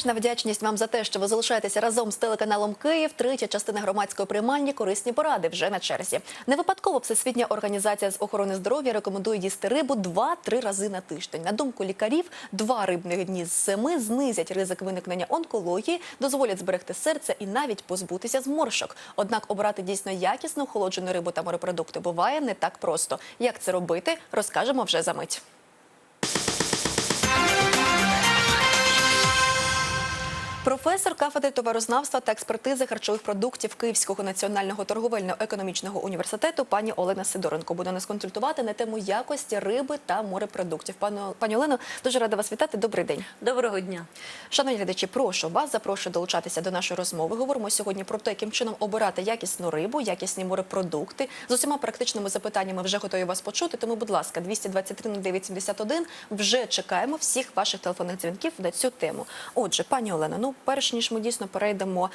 Безмежна вдячність вам за те, що ви залишаєтеся разом з телеканалом Київ. Третя частина громадської приймальні корисні поради вже на черзі. Не випадково Всесвітня організація з охорони здоров'я рекомендує їсти рибу 2-3 рази на тиждень. На думку лікарів, два рибних дні з семи знизять ризик виникнення онкології, дозволять зберегти серце і навіть позбутися зморшок. Однак обрати дійсно якісну охолоджену рибу та морепродукти буває не так просто. Як це робити, розкажемо вже за мить. Професор кафедри товарознавства та експертизи харчових продуктів Київського національного торговельно-економічного університету пані Олена Сидоренко буде нас консультувати на тему якості риби та морепродуктів. Пану пані Олено, дуже рада вас вітати. Добрий день. Доброго дня. Шановні глядачі, прошу вас запрошую долучатися до нашої розмови. Говоримо сьогодні про те, яким чином обирати якісну рибу, якісні морепродукти. З усіма практичними запитаннями вже готові вас почути. Тому, будь ласка, 223 0971 вже чекаємо всіх ваших телефонних дзвінків на цю тему. Отже, пані Олено, ну перш ніж ми дійсно перейдемо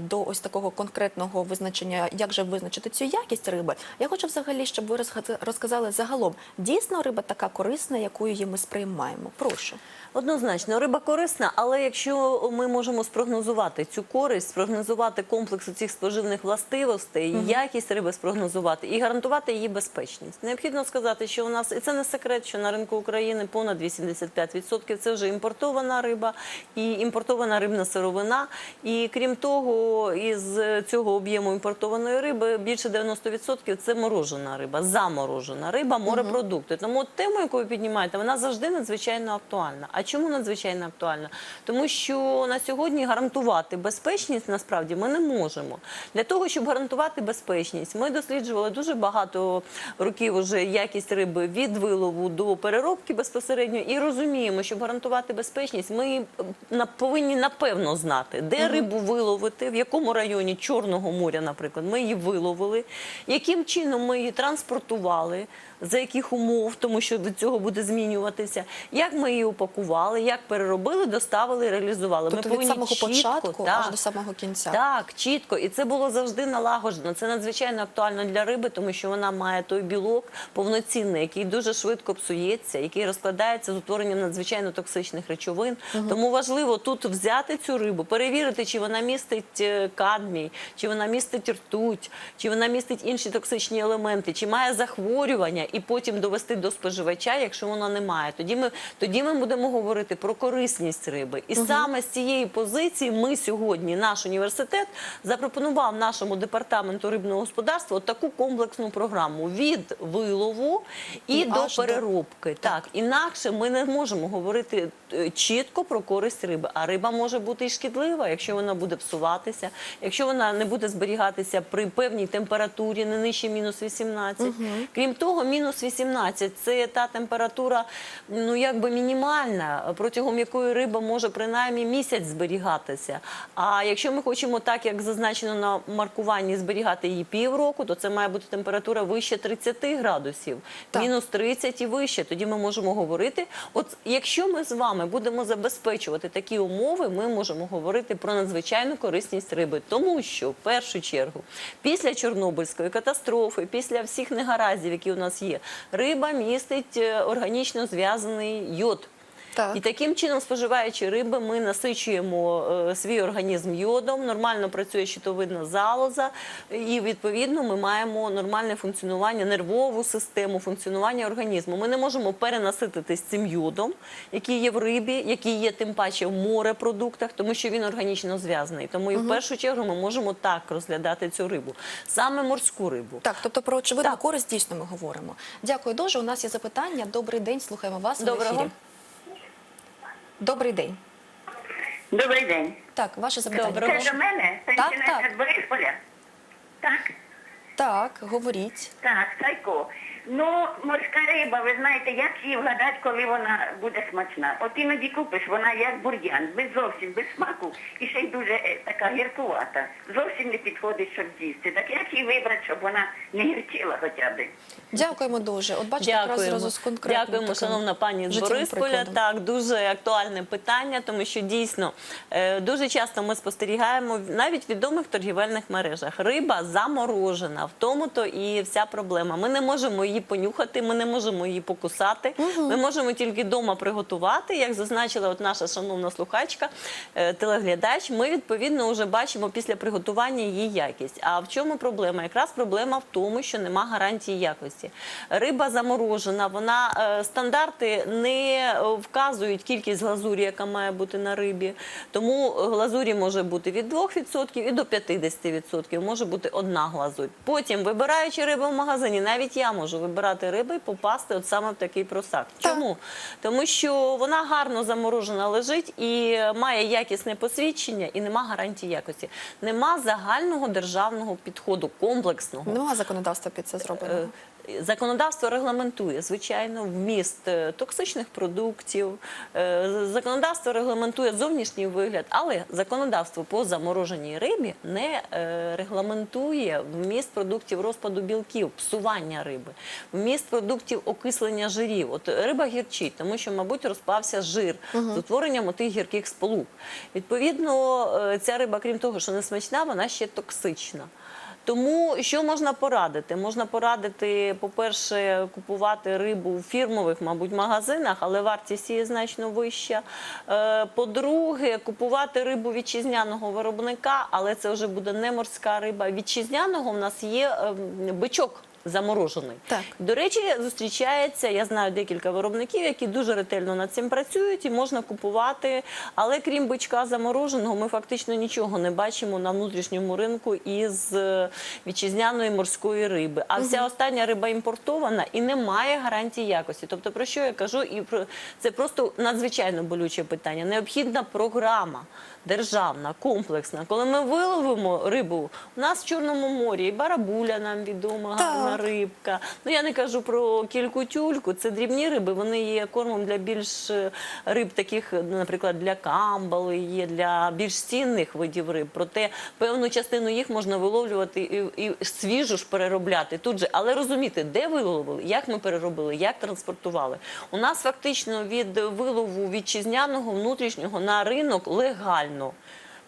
до ось такого конкретного визначення, як же визначити цю якість риби. Я хочу взагалі, щоб ви розказали загалом, дійсно риба така корисна, якою її ми сприймаємо. Прошу. Однозначно, риба корисна, але якщо ми можемо спрогнозувати цю користь, спрогнозувати комплекс цих споживних властивостей, якість риби спрогнозувати і гарантувати її безпечність. Необхідно сказати, що у нас і це не секрет, що на ринку України понад 85% це вже імпортована риба і імпортована рибна сировина. І крім того, із цього об'єму імпортованої риби більше 90% це морожена риба, заморожена риба, морепродукти. Тому от тему, яку ви піднімаєте, вона завжди надзвичайно актуальна. Чому надзвичайно актуальна? Тому що на сьогодні гарантувати безпечність насправді ми не можемо. Для того, щоб гарантувати безпечність, ми досліджували дуже багато років уже якість риби від вилову до переробки безпосередньо і розуміємо, щоб гарантувати безпечність, ми е, повинні напевно знати, де рибу виловити, в якому районі Чорного моря, наприклад, ми її виловили, яким чином ми її транспортували. За яких умов, тому що від цього буде змінюватися, як ми її упакували, як переробили, доставили, реалізували. Тобто ми від самого чітко, початку так, аж до самого кінця. так, чітко, і це було завжди налагоджено. Це надзвичайно актуально для риби, тому що вона має той білок повноцінний, який дуже швидко псується, який розкладається з утворенням надзвичайно токсичних речовин. Тому важливо тут взяти цю рибу, перевірити, чи вона містить е, кадмій, чи вона містить ртуть, чи вона містить інші токсичні елементи, чи має захворювання, і потім довести до споживача, якщо вона не має. Тоді ми тоді ми будемо говорити про корисність риби. І саме з цієї позиції ми сьогодні, наш університет, запропонував нашому департаменту рибного господарства таку комплексну програму від вилову і, І до аж до- переробки. Так. інакше ми не можемо говорити е, чітко про користь риби. А риба може бути і шкідлива, якщо вона буде псуватися, якщо вона не буде зберігатися при певній температурі, не нижче мінус 18. Крім того, мінус 18 – це та температура, ну якби мінімальна, протягом якої риба може принаймні місяць зберігатися. А якщо ми хочемо так, як зазначено на маркуванні, зберігати її півроку, то це має бути температура вище 30 градусів, Так. мінус 30 і вище. Тоді ми можемо говорити. От якщо ми з вами будемо забезпечувати такі умови, ми можемо говорити про надзвичайну корисність риби, тому що в першу чергу після Чорнобильської катастрофи, після всіх негараздів, які у нас є, риба містить е, органічно зв'язаний йод. Так. І таким чином, споживаючи риби, ми насичуємо е, свій організм йодом, нормально працює щитовидна залоза, і відповідно ми маємо нормальне функціонування, нервову систему, функціонування організму. Ми не можемо перенасититись цим йодом, який є в рибі, який є тим паче в морепродуктах, тому що він органічно зв'язаний. Тому і в першу чергу ми можемо так розглядати цю рибу, саме морську рибу. Так, тобто про очевидну Так. користь дійсно ми говоримо. Дякую дуже. У нас є запитання. Добрий день, слухаємо вас в Доброго. ефірі. Добрий день. Добрий день. Так, ваше запитання. Доброго. Це до мене, так. пенсіонерка з Борисполя. Так, Так, говоріть. так, Сайко. Ну, морська риба, ви знаєте, як її вгадати, коли вона буде смачна. От іноді купиш, вона як бур'ян, без зовсім без смаку і ще й дуже е, така гіркувата. Зовсім не підходить, щоб з'їсти. Так як її вибрати, щоб вона не гірчила хоча б. Дякуємо дуже. От бачите, якраз Дякуємо. зразу з конкретним Дякуємо, таким шановна пані з життєвим Борисполя. прикладом. Так, дуже актуальне питання, тому що дійсно е, дуже часто ми спостерігаємо в- навіть в відомих торгівельних мережах. Риба заморожена, в тому то і вся проблема. Ми не можемо її понюхати, ми не можемо її покусати. Ми можемо тільки вдома приготувати, як зазначила от наша шановна слухачка, е, телеглядач. Ми відповідно вже бачимо після приготування її якість. А в чому проблема? Якраз проблема в тому, що нема гарантії якості. Риба заморожена, вона е, стандарти не вказують кількість глазурі, яка має бути на рибі. Тому глазурі може бути від 2% і до 50% може бути одна глазурь. Потім, вибираючи рибу в магазині, навіть я можу вибирати риби і попасти от саме в такий просак. Так. Чому? Тому що вона гарно заморожена лежить і має якісне посвідчення, і нема гарантії якості. Нема загального державного підходу, комплексного. Нема законодавства під це зроблено. Законодавство регламентує, звичайно, вміст е, токсичних продуктів, е, законодавство регламентує зовнішній вигляд, але законодавство по замороженій рибі не е, регламентує вміст продуктів розпаду білків, псування риби, вміст продуктів окислення жирів. От риба гірчить, тому що, мабуть, розпався жир з утворенням отих гірких сполук. Відповідно, ця риба, крім того, що не смачна, вона ще токсична. Тому що можна порадити? Можна порадити, по-перше, купувати рибу в фірмових, мабуть, магазинах, але вартість її значно вища. Е, По-друге, купувати рибу вітчизняного виробника, але це вже буде не морська риба. Вітчизняного в нас є ем, бичок. Заморожений. Так. До речі, зустрічається, я знаю декілька виробників, які дуже ретельно над цим працюють і можна купувати. Але крім бичка замороженого, ми фактично нічого не бачимо на внутрішньому ринку із е, вітчизняної морської риби. А вся остання риба імпортована і не має гарантії якості. Тобто, про що я кажу, і про це просто надзвичайно болюче питання. Необхідна програма. Державна, комплексна. Коли ми виловимо рибу, у нас в Чорному морі і барабуля нам відома, Так. Рибка. Ну я не кажу про кільку-тюльку. Це дрібні риби. Вони є кормом для більш е, риб, таких, наприклад, для камбали, є для більш цінних видів риб. Проте певну частину їх можна виловлювати і, і свіжу ж переробляти тут же. Але розуміти, де виловили, як ми переробили, як транспортували. У нас фактично від вилову вітчизняного внутрішнього на ринок легально.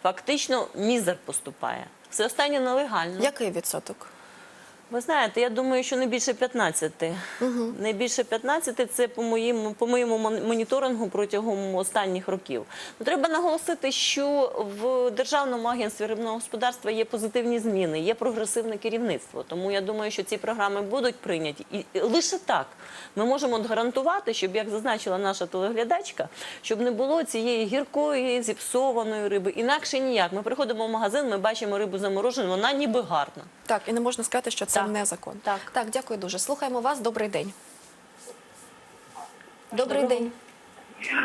Фактично мізер поступає. Все останнє нелегально. Який відсоток? Ви знаєте, я думаю, що не більше 15. Не більше 15 – це по моєму, по моєму моніторингу протягом останніх років. Ну, треба наголосити, що в Державному агентстві рибного господарства є позитивні зміни, є прогресивне керівництво. Тому я думаю, що ці програми будуть прийняті. І лише так ми можемо гарантувати, щоб, як зазначила наша телеглядачка, щоб не було цієї гіркої, зіпсованої риби. Інакше ніяк. Ми приходимо в магазин, ми бачимо рибу заморожену, вона ніби гарна. Так, і не можна сказати, що це Так. незаконно. Так. так, дякую дуже. Слухаємо вас. Добрий день. Добрий день.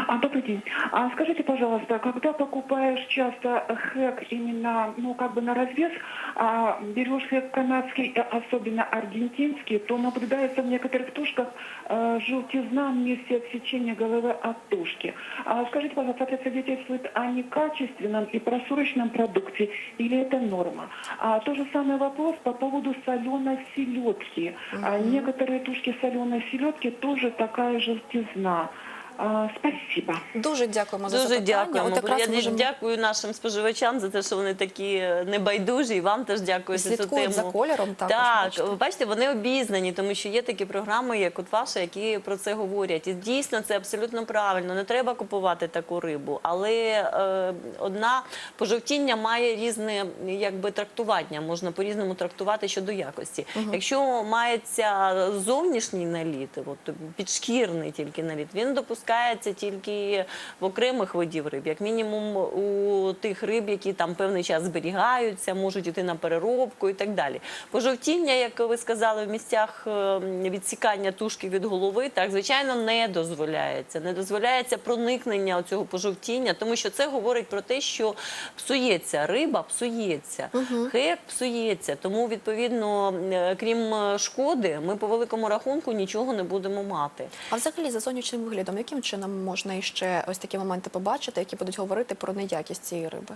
А, добрый день. А скажите, пожалуйста, когда покупаешь часто хэк именно, ну, как бы на развес, а берешь хэк канадский, э, особенно аргентинский, то наблюдается в некоторых тушках э, желтизна в месте отсечения головы от тушки. А скажите, пожалуйста, это свидетельствует о некачественном и просроченном продукте или это норма? А то же самый вопрос по поводу соленой селедки. А некоторые тушки соленой селедки тоже такая желтизна. А, спасибо. Дуже дякуємо за Дуже дякуємо. От якраз Я можемо... дякую нашим споживачам за те, що вони такі е, небайдужі, і вам теж дякую за цю тему. за кольором також, Так, бачите. ви бачите, вони обізнані, тому що є такі програми, як от ваша, які про це говорять. І дійсно це абсолютно правильно. Не треба купувати таку рибу, але е, одна пожовтіння має різне якби трактування. Можна по-різному трактувати щодо якості. Якщо мається зовнішній наліт, от підшкірний тільки наліт, він допускається тільки в окремих видів риб, як мінімум у тих риб, які там певний час зберігаються, можуть іти на переробку і так далі. Пожовтіння, як ви сказали, в місцях е, відсікання тушки від голови, так звичайно не дозволяється. Не дозволяється проникнення цього пожовтіння, тому що це говорить про те, що псується риба, псується, хек псується. Тому відповідно, е, крім е, шкоди, ми по великому рахунку нічого не будемо мати. А взагалі за зовнішнім виглядом, яким чином можна іще ось такі моменти побачити, які будуть говорити про неякість цієї риби?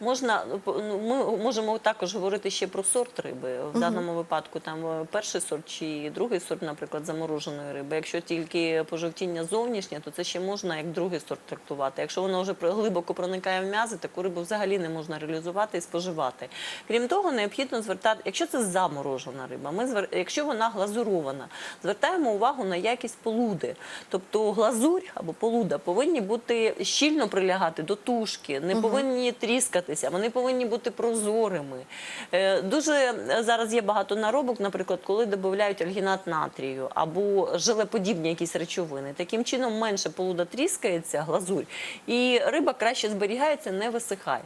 Можна ну, ми можемо також говорити ще про сорт риби. В даному випадку там е, перший сорт чи другий сорт, наприклад, замороженої риби. Якщо тільки пожовтіння зовнішнє, то це ще можна як другий сорт трактувати. Якщо воно вже глибоко проникає в м'язи, таку рибу взагалі не можна реалізувати і споживати. Крім того, необхідно звертати, якщо це заморожена риба, ми звер... якщо вона глазурована, звертаємо увагу на якість полуди. Тобто глазурь або полуда повинні бути щільно прилягати до тушки, не повинні тріскатися, вони повинні бути прозорими. Е, Дуже е, зараз є багато наробок, наприклад, коли додають альгінат натрію або желеподібні якісь речовини. Таким чином менше полуда тріскається, глазурь, і риба краще зберігається, не висихає.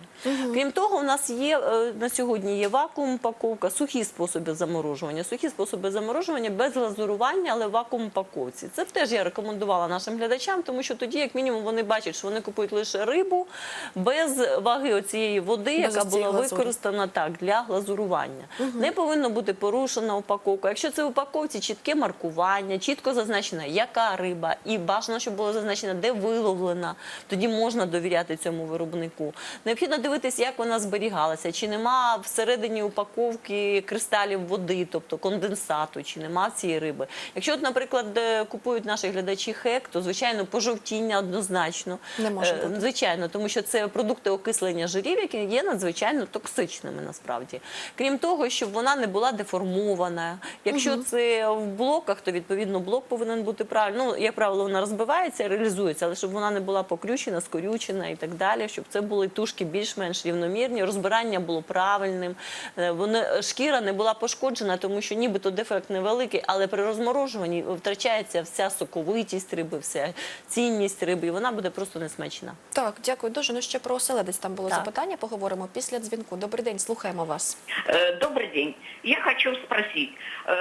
Крім того, у нас є е, на сьогодні є вакуум упаковка, сухі способи заморожування. Сухі способи заморожування без глазурування, але вакуум упаковці. Це теж я рекомендувала нашим глядачам, тому що тоді, як мінімум, вони бачать, що вони купують лише рибу без ваги оцієї води, Без яка була глазурі. використана так для глазурування. Не повинно бути порушена упаковка. Якщо це в упаковці чітке маркування, чітко зазначено, яка риба, і бажано, щоб було зазначено, де виловлена, тоді можна довіряти цьому виробнику. Необхідно дивитися, як вона зберігалася, чи нема всередині упаковки кристалів води, тобто конденсату, чи нема цієї риби. Якщо, от, наприклад, е, купують наші глядачі хек, то звичайно пожовтіння однозначно. Не може Е, бути. Звичайно, тому що це продукти окислення жирів, які є надзвичайно токсичними насправді. Крім того, щоб вона не була деформована. Якщо це в блоках, то відповідно блок повинен бути правильно. Ну, як правило, вона розбивається, реалізується, але щоб вона не була покрючена, скорючена і так далі, щоб це були тушки більш-менш рівномірні, розбирання було правильним. е, Вони шкіра не була пошкоджена, тому що нібито дефект невеликий, але при розморожуванні втрачається вся соковитість риби, вся цінність риби, і вона буде просто несмачна. Так, дякую дуже. Ну ще про оселедець там було Так. запитання Поговоримо після дзвінку. Добрий день, слухаємо вас. Э, Добрый день. Я хочу спросить, э,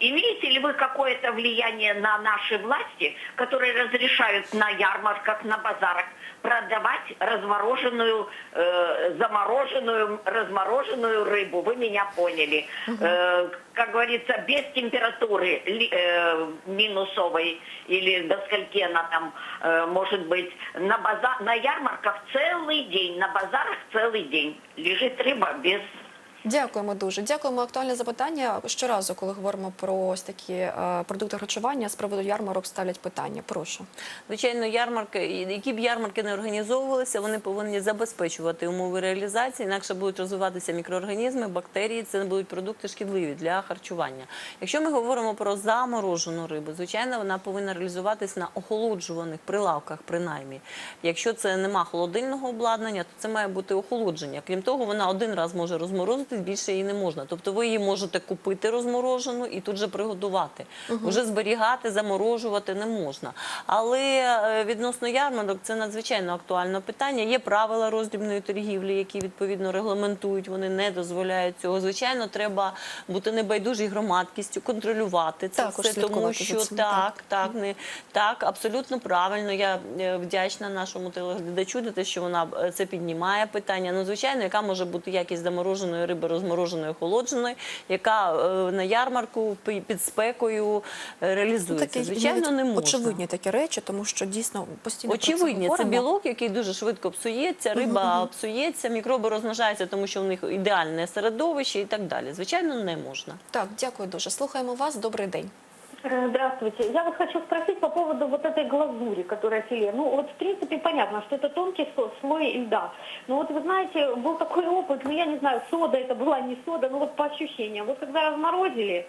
имеете ли вы какое-то влияние на наши власти, которые разрешают на ярмарках, на базарах продавать размороженную, э, замороженную, размороженную рыбу? Вы меня поняли. Э, Как говорится, без температуры ли- э, минусовой или до скольки она там э, может быть. На, база- на ярмарках целый день, на базарах целый день лежит рыба без Дякуємо дуже. Дякуємо. Актуальне запитання. Щоразу, коли говоримо про ось такі е, продукти харчування, з приводу ярмарок ставлять питання. Прошу. Звичайно, ярмарки, які б ярмарки не організовувалися, вони повинні забезпечувати умови реалізації, інакше будуть розвиватися мікроорганізми, бактерії. Це будуть продукти шкідливі для харчування. Якщо ми говоримо про заморожену рибу, звичайно, вона повинна реалізуватись на охолоджуваних прилавках, принаймні. Якщо це нема холодильного обладнання, то це має бути охолодження. Крім того, вона один раз може розморозитись, більше її не можна. Тобто ви її можете купити розморожену і тут же приготувати. Уже зберігати, заморожувати не можна. Але е, відносно ярмарок це надзвичайно актуальне питання. Є правила роздрібної торгівлі, які відповідно регламентують. Вони не дозволяють цього. Звичайно, треба бути небайдужій громадськістю, контролювати це Також все, тому що цим, так, так, не так, абсолютно правильно. Я е, вдячна нашому телеглядачу те, що вона е, це піднімає питання. Ну, звичайно, яка може бути якість замороженої риби, розмороженої, охолодженої, яка е, на ярмарку під спекою е, реалізується. Такі, звичайно, не можна. очевидні такі речі, тому що дійсно постійно про це Очевидні, це білок, який дуже швидко псується, риба псується, мікроби розмножаються, тому що в них ідеальне середовище і так далі. Звичайно, не можна. Так, дякую дуже. Слухаємо вас. Добрий день. Э, Здравствуйте. Я вот хочу спросить по поводу вот этой глазури, которая филе. Ну, вот в принципе понятно, что это тонкий сло- слой льда. Но вот вы знаете, был такой опыт, ну я не знаю, сода это была, не сода, но вот по ощущениям. Вот когда разморозили, э,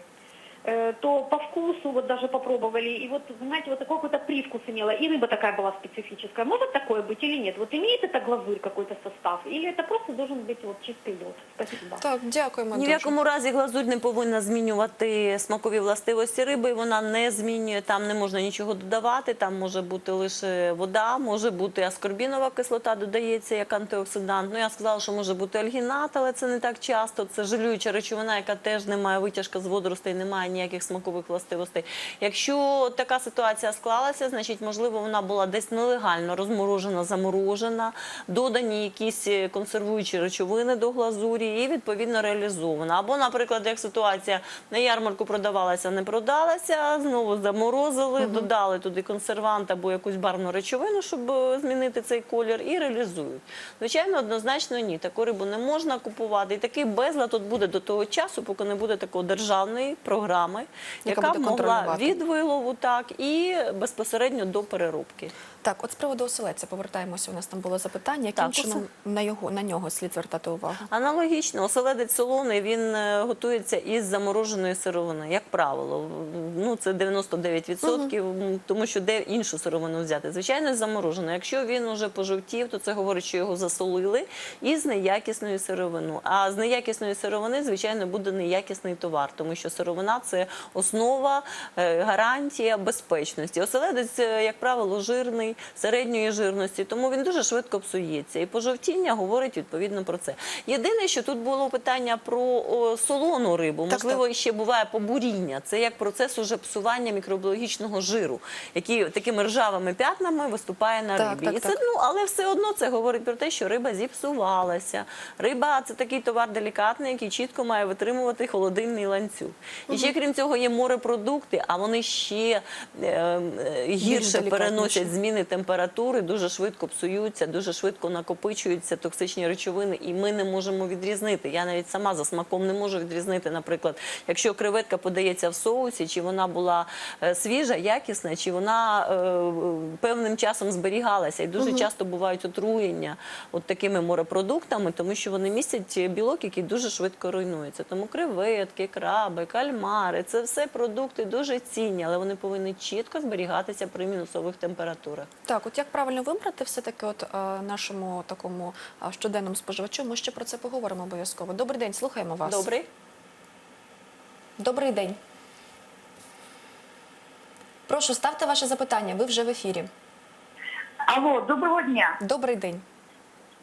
то по вкусу вот даже попробовали, и вот, знаете, вот такой какой-то привкус имела, и рыба такая была специфическая. Может такое быть или нет? Вот имеет эта глазурь какой-то состав, или это просто должен быть вот чистый лед? Спасибо. Так, дякуємо Ні в дуже. якому разі глазурь не повинна змінювати смакові властивості риби. Вона не змінює. Там не можна нічого додавати. Там може бути лише вода, може бути аскорбінова кислота, додається як антиоксидант. Ну я сказала, що може бути альгінат, але це не так часто. Це жалююча речовина, яка теж не має витяжка з водоростей, немає ніяких смакових властивостей. Якщо така ситуація склалася, значить, можливо, вона була десь нелегально розморожена, заморожена, додані якісь е, консервуючі речовини до глазурі і відповідно реалізована. Або, наприклад, як ситуація на ярмарку продавалася, не продалася, знову заморозили, додали туди консервант або якусь барвну речовину, щоб е, змінити цей колір, і реалізують. Звичайно, однозначно ні. Таку рибу не можна купувати. І такий безлад тут буде до того часу, поки не буде такої державної програми, Яка яка, б могла від вилову так і безпосередньо до переробки. Так, от з приводу оселедця повертаємося. У нас там було запитання, яким Так, чином на його на нього слід звертати увагу. Аналогічно, оселедець солоний він е, готується із замороженої сировини, як правило. Ну це 99%, м, тому що де іншу сировину взяти. Звичайно, заморожено. Якщо він уже пожовтів, то це говорить, що його засолили із неякісною сировиною. А з неякісної сировини, звичайно, буде неякісний товар, тому що сировина це основа, е, гарантія безпечності. Оселедець, е, як правило, жирний, середньої жирності, тому він дуже швидко псується. І пожовтіння говорить відповідно про це. Єдине, що тут було питання про о, солону рибу, Так, можливо, ще буває побуріння. Це як процес уже псування мікробіологічного жиру, який такими ржавими п'ятнами виступає на Так, рибі. так, І це так. ну, але все одно це говорить про те, що риба зіпсувалася. Риба це такий товар делікатний, який чітко має витримувати холодильний ланцюг. І ще крім цього є морепродукти, а вони ще е, е, гірше переносять зміни температури, дуже швидко псуються, дуже швидко накопичуються токсичні речовини, і ми не можемо відрізнити. Я навіть сама за смаком не можу відрізнити, наприклад, якщо креветка подається в соусі, чи вона була е, свіжа, якісна, чи вона е, певним часом зберігалася. І дуже часто бувають отруєння от такими морепродуктами, тому що вони містять білок, який дуже швидко руйнується. Тому креветки, краби, кальмари це все продукти дуже цінні, але вони повинні чітко зберігатися при мінусових температурах. Так, от як правильно вибрати все-таки от е, нашому такому е, щоденному споживачу? Ми ще про це поговоримо обов'язково. Добрий день, слухаємо вас. Добрий? Добрий день. Прошу, ставте ваше запитання. Ви вже в ефірі. Алло, доброго дня. Добрий день.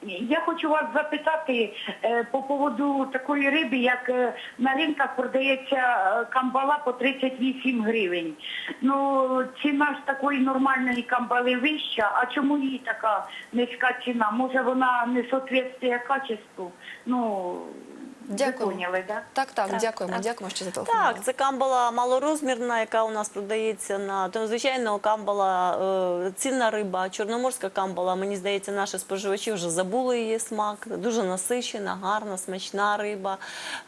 Я хочу вас запитати е, по поводу такої риби, як е, на ринках продається е, камбала по 38 гривень. Ну, ціна ж такої нормальної камбали вища, а чому їй така низька ціна? Може вона не соответствує качеству? Ну, Дякую. ви поняли, да? Так, так, Так, дякуємо, так. дякуємо, що зателефонували. Так, це камбала малорозмірна, яка у нас продається на тому, звичайно, камбала е, цінна риба, чорноморська камбала. Мені здається, наші споживачі вже забули її смак. Дуже насичена, гарна, смачна риба.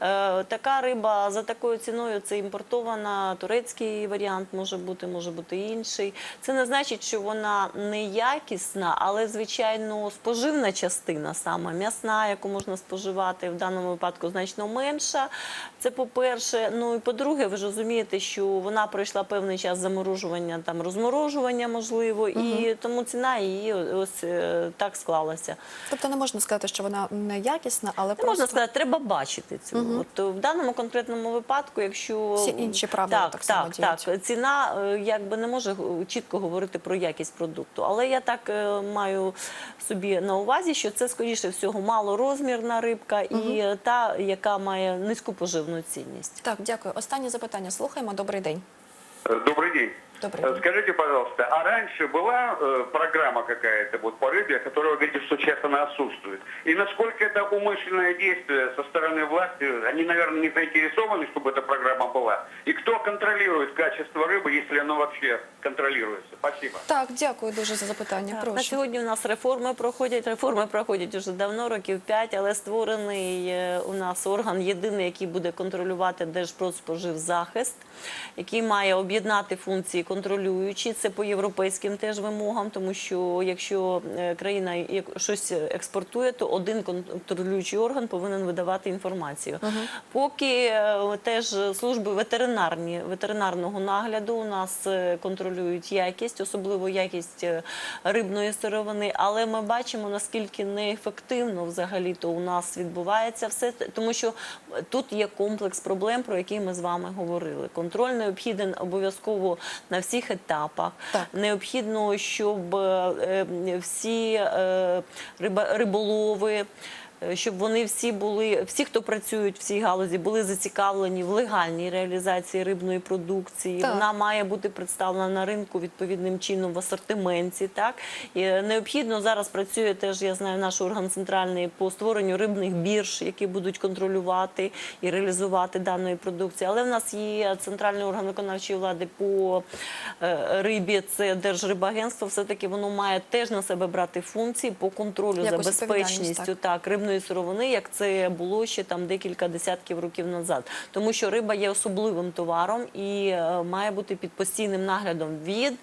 Е, така риба за такою ціною це імпортована, турецький варіант може бути, може бути інший. Це не значить, що вона неякісна, але звичайно споживна частина саме м'ясна, яку можна споживати в даному випадку значно менша. Це по-перше. Ну і по-друге, ви ж розумієте, що вона пройшла певний час заморожування, там розморожування можливо, і тому ціна її ось е, так склалася. Тобто не можна сказати, що вона неякісна, але Не просто можна сказати, треба бачити цього. От е, в даному конкретному випадку, якщо Всі інші правила так, так само так, діють. так, ціна е, якби не може чітко говорити про якість продукту. Але я так е, маю собі на увазі, що це скоріше всього малорозмірна рибка і е, яка має низьку поживну цінність. Так, дякую. Останнє запитання. Слухаємо. Добрий день. Добрий день. Добрый Э, день. Скажите, пожалуйста, а раньше была э, программа какая-то вот по рыбе, которая, вы говорите, что сейчас она отсутствует? И насколько это умышленное действие со стороны власти? Они, наверное, не заинтересованы, чтобы эта программа была. И кто контролирует качество рыбы, если оно вообще контролируется? Спасибо. Так, дякую дуже за запитання. Так, на Прошу. сьогодні у нас реформи проходять. Реформи проходять уже давно, років 5, але створений е, у нас орган єдиний, який буде контролювати Держпродспоживзахист, який має об'єднати функції контролюючі. Це по європейським теж вимогам, тому що якщо е, країна щось експортує, то один контролюючий орган повинен видавати інформацію. Поки е, теж служби ветеринарні ветеринарного нагляду у нас е, контролюють якість, особливо якість рибної сировини. Але ми бачимо наскільки неефективно взагалі то у нас відбувається все, тому що тут є комплекс проблем, про які ми з вами говорили. Контроль необхіден обов'язково на всіх етапах. Так. Необхідно, щоб е, всі е, риболови. Е, щоб вони всі були, всі, хто працюють в цій галузі, були зацікавлені в легальній реалізації рибної продукції. Так. Вона має бути представлена на ринку відповідним чином в асортименті. Так і е, необхідно зараз працює теж. Я знаю наш орган центральний по створенню рибних бірж, які будуть контролювати і реалізувати даної продукції. Але в нас є центральний орган виконавчої влади по е, рибі. Це Держрибагентство. Все таки воно має теж на себе брати функції по контролю за безпечністю так. так рибної сировини, як це було ще там декілька десятків років назад. Тому що риба є особливим товаром і е, має бути під постійним наглядом від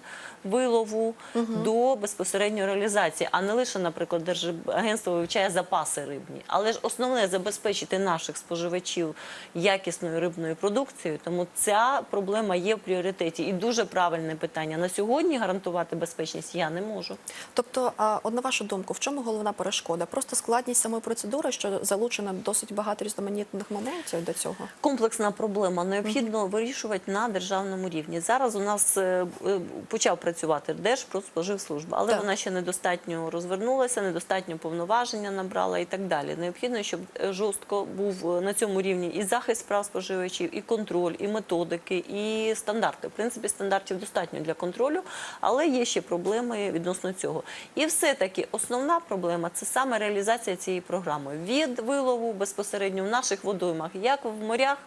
вилову до безпосередньо реалізації, а не лише, наприклад, Держагентство вивчає запаси рибні. Але ж основне забезпечити наших споживачів якісною рибною продукцією. Тому ця проблема є в пріоритеті. І дуже правильне питання. На сьогодні гарантувати безпечність я не можу. Тобто, а, от на вашу думку, в чому головна перешкода? Просто складність самої процедури, що залучено досить багато різноманітних моментів до цього. Комплексна проблема необхідно вирішувати на державному рівні. Зараз у нас е, е, почав працювати Держпродспоживслужба, але Так. вона ще недостатньо розвернулася, недостатньо повноваження набрала і так далі. Необхідно, щоб е, жорстко був е, на цьому рівні і захист прав споживачів, і контроль, і методики, і стандарти. В принципі, стандартів достатньо для контролю, але є ще проблеми відносно цього. І все-таки основна проблема це саме реалізація цієї програми від вилову безпосередньо в наших водоймах, як в морях,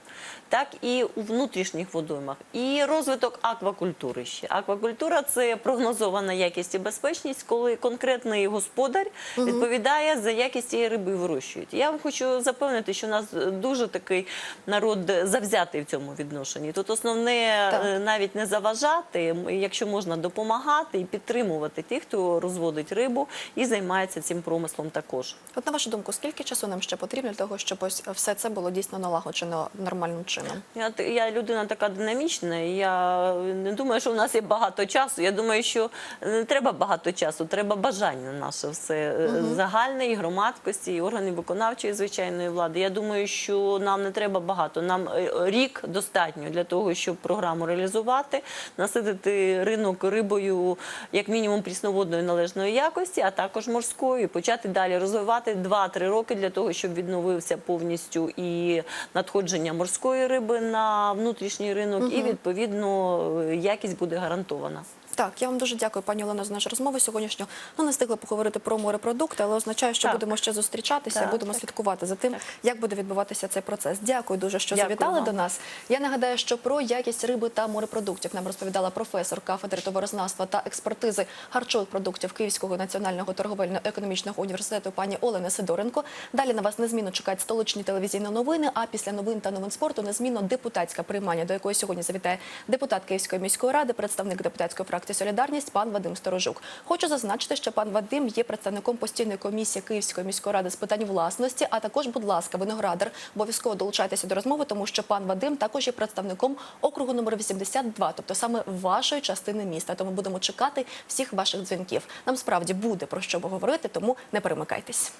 так і у внутрішніх водоймах. І розвиток аквакультури ще. Аквакультура це прогнозована якість і безпечність, коли конкретний господар відповідає за якість цієї риби вирощують. Я вам хочу запевнити, що у нас дуже такий народ завзятий в цьому відношенні. Тут основне Так. е, навіть не заважати, якщо можна допомагати і підтримувати тих, хто розводить рибу і займається цим промислом також. От на вашу думку, скільки часу нам ще потрібно для того, щоб ось все це було дійсно налагоджено нормальним чином? Я, я людина така динамічна, і я не думаю, що в нас є багато часу. Я думаю, що не треба багато часу, треба бажання наше все е, загальне і громадськості, і органів виконавчої звичайної влади. Я думаю, що нам не треба багато. Нам е, рік достатньо для того, щоб програму реалізувати, наситити ринок рибою як мінімум прісноводної належної якості, а також морською, почати далі розвивати 2-3 роки для того, щоб відновився повністю і надходження морської риби на внутрішній ринок, і відповідно е, якість буде гарантована. Так, я вам дуже дякую, пані Олено, за нашу розмову сьогоднішню. Ну, не встигли поговорити про морепродукти, але означає, що Так. будемо ще зустрічатися, Так, будемо так. слідкувати за тим, як буде відбуватися цей процес. Дякую дуже, що Дякую завітали вам. до нас. Я нагадаю, що про якість риби та морепродуктів нам розповідала професор кафедри товарознавства та експертизи харчових продуктів Київського національного торговельно-економічного університету пані Олена Сидоренко. Далі на вас незмінно чекають столичні телевізійні новини. А після новин та новин спорту незмінно депутатська приймання, до якої сьогодні завітає депутат Київської міської ради, представник депутатської фракції Солідарність пан Вадим Сторожук. Хочу зазначити, що пан Вадим є представником постійної комісії Київської міської ради з питань власності. А також, будь ласка, виноградар, обов'язково долучайтеся до розмови, тому що пан Вадим також є представником округу номер 82, тобто саме вашої частини міста. Тому будемо чекати всіх ваших дзвінків. Нам справді буде про що поговорити, тому не перемикайтесь.